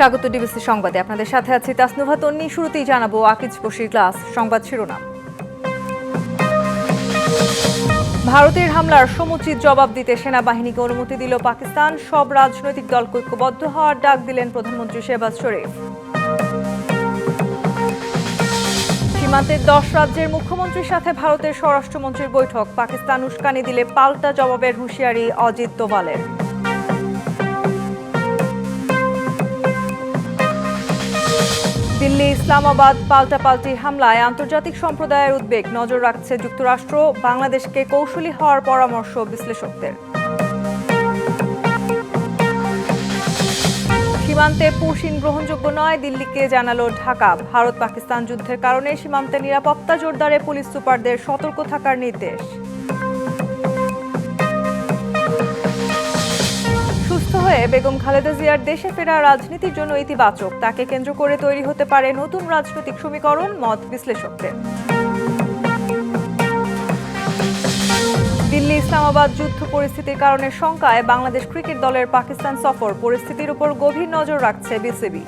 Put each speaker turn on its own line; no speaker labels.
স্বাগত ডিবিসি সংবাদে। আপনাদের সাথে আছি তাসনুভা তন্নি। শুরুতেই জানাব আকিজ বশির ক্লাস সংবাদ শিরোনাম। ভারতের হামলার সমুচিত জবাব দিতে সেনাবাহিনীকে অনুমতি দিল পাকিস্তান। সব রাজনৈতিক দল ঐক্যবদ্ধ হওয়ার ডাক দিলেন প্রধানমন্ত্রী শেহবাজ শরীফ। সীমান্তের দশ রাজ্যের মুখ্যমন্ত্রীর সাথে ভারতের স্বরাষ্ট্রমন্ত্রীর বৈঠক। পাকিস্তান উস্কানি দিলে পাল্টা জবাবের হুঁশিয়ারি অজিত দোভালের। দিল্লি, ইসলামাবাদ পাল্টাপাল্টি হামলায় আন্তর্জাতিক সম্প্রদায়ের উদ্বেগ। নজর রাখছে যুক্তরাষ্ট্র। বাংলাদেশকে কৌশলী হওয়ার পরামর্শ বিশ্লেষকদের। সীমান্তে পুশিন গ্রহণযোগ্য নয়, দিল্লিকে জানালো ঢাকা। ভারত পাকিস্তান যুদ্ধের কারণে সীমান্তে নিরাপত্তা জোরদারে পুলিশ সুপারদের সতর্ক থাকার নির্দেশ। বেগম খালেদা জিয়ার দেশে ফেরা রাজনীতির জন্য ইতিবাচক। তাকে কেন্দ্র করে তৈরি হতে পারে নতুন রাজনৈতিক সমীকরণ, মত বিশ্লেষকদের। দিল্লি ইসলামাবাদ যুদ্ধ পরিস্থিতির কারণে শঙ্কায় বাংলাদেশ ক্রিকেট দলের পাকিস্তান সফর। পরিস্থিতির উপর গভীর নজর রাখছে বিসিবি।